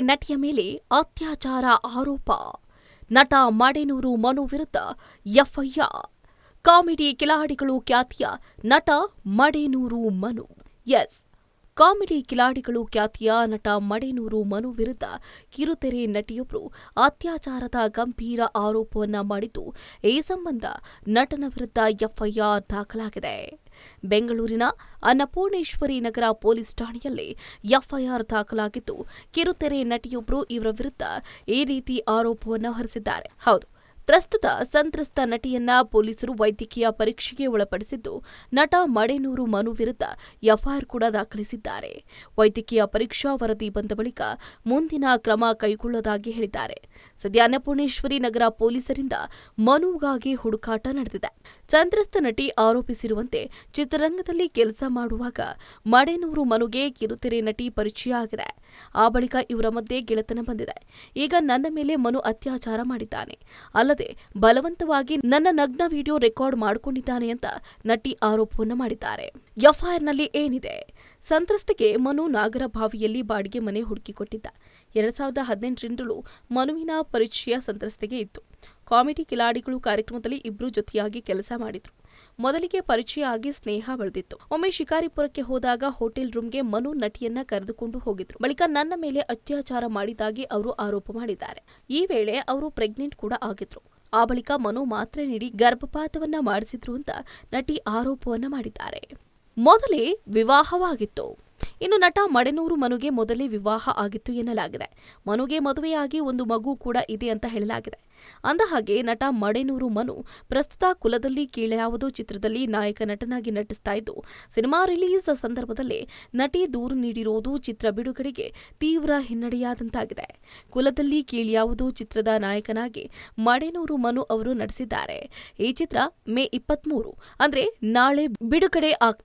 ನಟಿಯ ಮೇಲೆ ಅತ್ಯಾಚಾರ ಆರೋಪ. ನಟ ಮಡೆನೂರು ಮನು ವಿರುದ್ಧ ಎಫ್ಐಆರ್. ಕಾಮಿಡಿ ಕಿಲಾಡಿಗಳು ಖ್ಯಾತಿಯ ನಟ ಮಡೆನೂರು ಮನು. ಎಸ್. ಕಾಮಿಡಿ ಕಿಲಾಡಿಗಳು ಖ್ಯಾತಿಯ ನಟ ಮಡೇನೂರು ಮನು ವಿರುದ್ಧ ಕಿರುತೆರೆ ನಟಿಯೊಬ್ಬರು ಅತ್ಯಾಚಾರದ ಗಂಭೀರ ಆರೋಪವನ್ನು ಮಾಡಿದ್ದು, ಈ ಸಂಬಂಧ ನಟನ ವಿರುದ್ಧ ಎಫ್ಐಆರ್ ದಾಖಲಾಗಿದೆ. ಬೆಂಗಳೂರಿನ ಅನ್ನಪೂರ್ಣೇಶ್ವರಿ ನಗರ ಪೊಲೀಸ್ ಠಾಣೆಯಲ್ಲಿ ಎಫ್ಐಆರ್ ದಾಖಲಾಗಿದ್ದು, ಕಿರುತೆರೆ ನಟಿಯೊಬ್ಬರು ಇವರ ವಿರುದ್ಧ ಈ ರೀತಿ ಆರೋಪವನ್ನು ಹೊರಿಸಿದ್ದಾರೆ. ಹೌದು ಪ್ರಸ್ತುತ ಸಂತ್ರಸ್ತ ನಟಿಯನ್ನ ಪೊಲೀಸರು ವೈದ್ಯಕೀಯ ಪರೀಕ್ಷೆಗೆ ಒಳಪಡಿಸಿದ್ದು ನಟ ಮಡೇನೂರು ಮನು ವಿರುದ್ಧ ಎಫ್ಐಆರ್ ಕೂಡ ದಾಖಲಿಸಿದ್ದಾರೆ. ವೈದ್ಯಕೀಯ ಪರೀಕ್ಷಾ ವರದಿ ಬಂದ ಬಳಿಕ ಮುಂದಿನ ಕ್ರಮ ಕೈಗೊಳ್ಳೋದಾಗಿ ಹೇಳಿದ್ದಾರೆ. ಸದ್ಯ ಅನ್ನಪೂರ್ಣೇಶ್ವರಿ ನಗರ ಪೊಲೀಸರಿಂದ ಮನುಗಾಗಿ ಹುಡುಕಾಟ ನಡೆದಿದೆ. ಸಂತ್ರಸ್ತ ನಟಿ ಆರೋಪಿಸಿರುವಂತೆ ಚಿತ್ರರಂಗದಲ್ಲಿ ಕೆಲಸ ಮಾಡುವಾಗ ಮಡೇನೂರು ಮನುಗೆ ಕಿರುತೆರೆ ನಟಿ ಪರಿಚಯ ಆಗಿದೆ. ಆ ಬಳಿಕ ಇವರ ಮಧ್ಯೆ ಗೆಳೆತನ ಬಂದಿದೆ. ಈಗ ನನ್ನ ಮೇಲೆ ಮನು ಅತ್ಯಾಚಾರ ಮಾಡಿದ್ದಾನೆ. ಅಲ್ಲದೆ ಬಲವಂತವಾಗಿ ನನ್ನ ನಗ್ನ ವಿಡಿಯೋ ರೆಕಾರ್ಡ್ ಮಾಡಿಕೊಂಡಿದ್ದಾನೆ ಅಂತ ನಟಿ ಆರೋಪವನ್ನು ಮಾಡಿದ್ದಾರೆ. ಎಫ್ಐಆರ್ನಲ್ಲಿ ಏನಿದೆ? ಸಂತ್ರಸ್ತೆಗೆ ಮನು ನಾಗರಭಾವಿಯಲ್ಲಿ ಬಾಡಿಗೆ ಮನೆ ಹುಡುಕಿಕೊಟ್ಟಿದ್ದ ಎರಡ್ ಸಾವಿರದ ಹದಿನೆಂಟರಿಂದಲೂ ಮನುವಿನ ಪರಿಚಯ ಸಂತ್ರಸ್ತೆಗೆ ಇತ್ತು. ಕಾಮಿಡಿ ಕಿಲಾಡಿಗಳು ಕಾರ್ಯಕ್ರಮದಲ್ಲಿ ಇಬ್ರು ಜೊತೆಯಾಗಿ ಕೆಲಸ ಮಾಡಿದ್ರು. ಮೊದಲಿಗೆ ಪರಿಚಯ ಆಗಿ ಸ್ನೇಹ ಬೆಳೆದಿತ್ತು. ಒಮ್ಮೆ ಶಿಕಾರಿಪುರಕ್ಕೆ ಹೋದಾಗ ಹೋಟೆಲ್ ರೂಮ್ಗೆ ಮನು ನಟಿಯನ್ನ ಕರೆದುಕೊಂಡು ಹೋಗಿದ್ರು. ಬಳಿಕ ನನ್ನ ಮೇಲೆ ಅತ್ಯಾಚಾರ ಮಾಡಿದಾಗಿ ಅವರು ಆರೋಪ ಮಾಡಿದ್ದಾರೆ. ಈ ವೇಳೆ ಅವರು ಪ್ರೆಗ್ನೆಂಟ್ ಕೂಡ ಆಗಿದ್ರು. ಆ ಬಳಿಕ ಮನು ಮಾತ್ರೆ ನೀಡಿ ಗರ್ಭಪಾತವನ್ನ ಮಾಡಿಸಿದ್ರು ಅಂತ ನಟಿ ಆರೋಪವನ್ನ ಮಾಡಿದ್ದಾರೆ. ಮೊದಲೇ ವಿವಾಹವಾಗಿತ್ತು. ಇನ್ನು ನಟ ಮಡೆನೂರು ಮನುಗೆ ಮೊದಲೇ ವಿವಾಹ ಆಗಿತ್ತು ಎನ್ನಲಾಗಿದೆ. ಮನುಗೆ ಮದುವೆಯಾಗಿ ಒಂದು ಮಗು ಕೂಡ ಇದೆ ಅಂತ ಹೇಳಲಾಗಿದೆ. ಅಂದಹಾಗೆ ನಟ ಮಡೆನೂರು ಮನು ಪ್ರಸ್ತುತ ಕುಲದಲ್ಲಿ ಕೀಳ್ಯಾವುದೋ ಚಿತ್ರದಲ್ಲಿ ನಾಯಕ ನಟನಾಗಿ ನಟಿಸ್ತಾ ಇದ್ದು, ಸಿನಿಮಾ ರಿಲೀಸ್ ಸಂದರ್ಭದಲ್ಲಿ ನಟಿ ದೂರು ನೀಡಿರುವುದು ಚಿತ್ರ ಬಿಡುಗಡೆಗೆ ತೀವ್ರ ಹಿನ್ನಡೆಯಾದಂತಾಗಿದೆ. ಕುಲದಲ್ಲಿ ಕೀಳ್ಯಾವುದೋ ಚಿತ್ರದ ನಾಯಕನಾಗಿ ಮಡೆನೂರು ಮನು ಅವರು ನಟಿಸಿದ್ದಾರೆ. ಈ ಚಿತ್ರ ಮೇ ಇಪ್ಪತ್ಮೂರು, ಅಂದ್ರೆ ನಾಳೆ ಬಿಡುಗಡೆ ಆಗ್ತಾ